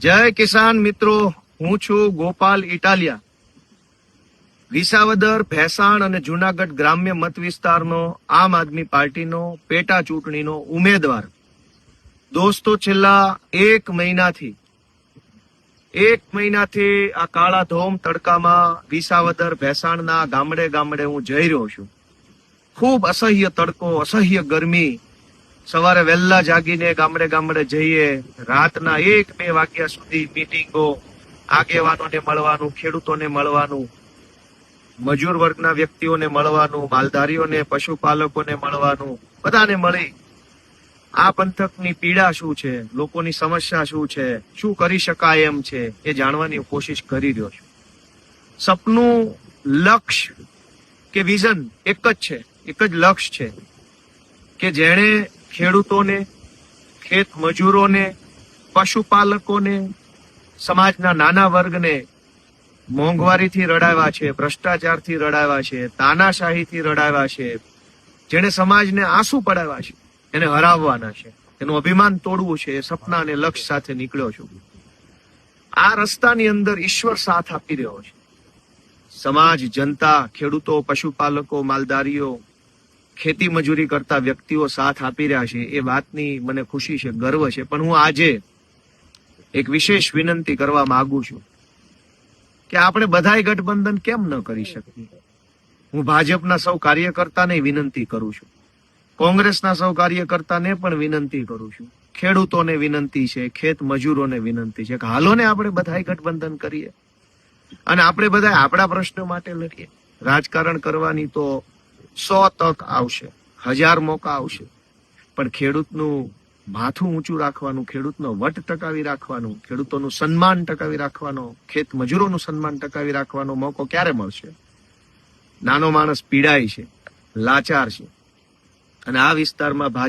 જય કિસાન મિત્રો, હું છું ગોપાલ ઇટાલિયા. વિસાવદર, ભેસાણ અને જુનાગઢ ગ્રામ્ય મત વિસ્તારનો આમ આદમી પાર્ટીનો પેટા ચૂંટણીનો ઉમેદવાર. દોસ્તો, છેલ્લા એક મહિનાથી એક મહિનાથી આ કાળા ધોમ તડકામાં વિસાવદર, ભેસાણના ગામડે ગામડે હું જઈ રહ્યો છું. ખૂબ અસહ્ય તડકો, અસહ્ય ગરમી સવારે વહેલા જાગીને ગામડે ગામડે જઈએ. રાતના એક બે વાગ્યા સુધી મિટિંગો આગેવાનોને મળવાનું, ખેડૂતોને મળવાનું, મજૂર વર્ગના વ્યક્તિઓને મળવાનું, માલધારીઓને, પશુપાલકોને મળવાનું, બધાને મળી. આ પંથકની પીડા શું છે? લોકોની સમસ્યા શું છે? શું કરી શકાય એમ છે? એ જાણવાની કોશિશ કરી રહ્યો છું. સપનું લક્ષ્ય કે વિઝન એક જ છે. એક જ લક્ષ્ય છે કે જેણે ખેડૂતોને, ખેત મજૂરોને, પશુપાલકોને, સમાજના નાના વર્ગને મોંઘવારીથી રડાવ્યા છે, ભ્રષ્ટાચારથી રડાવ્યા છે, તાનાશાહીથી રડાવ્યા છે, જેણે સમાજને આંસુ પડાવ્યા છે, એને હરાવવાના છે. એનું અભિમાન તોડવું છે, એ સપના અને લક્ષ્ય સાથે નીકળ્યો છું. આ રસ્તાની અંદર ઈશ્વર સાથ આપી રહ્યો છે. સમાજ, જનતા, ખેડૂતો, પશુપાલકો, માલધારીઓ ખેતી મજૂરી કરતા વ્યક્તિઓ સાથ આપી રહ્યા છે, એ વાતની મને ખુશી છે, ગર્વ છે. પણ હું આજે એક વિશેષ વિનંતી કરવા માંગુ છું કે આપણે બધાય ગઠબંધન કેમ ન કરી શકીએ? હું ભાજપના સૌ કાર્યકર્તાને વિનંતી કરું છું. કોંગ્રેસના સૌ કાર્યકર્તાને પણ વિનંતી કરું છું. ખેડૂતોને વિનંતી છે, ખેત મજૂરોને વિનંતી છે કે હાલોને આપણે બધાય ગઠબંધન કરીએ. અને આપણે બધા આપણા પ્રશ્નો માટે લડીએ. રાજકારણ કરવાની તો સો તક આવશે. હજાર મોકા આવશે. પણ ખેડૂતનું માથું ઊંચું રાખવાનું, ખેડૂતનો વટ ટકાવી રાખવાનું, ખેડૂતોનું સન્માન ટકાવી રાખવાનો, ખેત મજૂરોનું સન્માન ટકાવી રાખવાનો મોકો ક્યારે મળશે? નાનો માણસ પીડાય છે, લાચાર છે. અને આ વિસ્તારમાં ભાજપ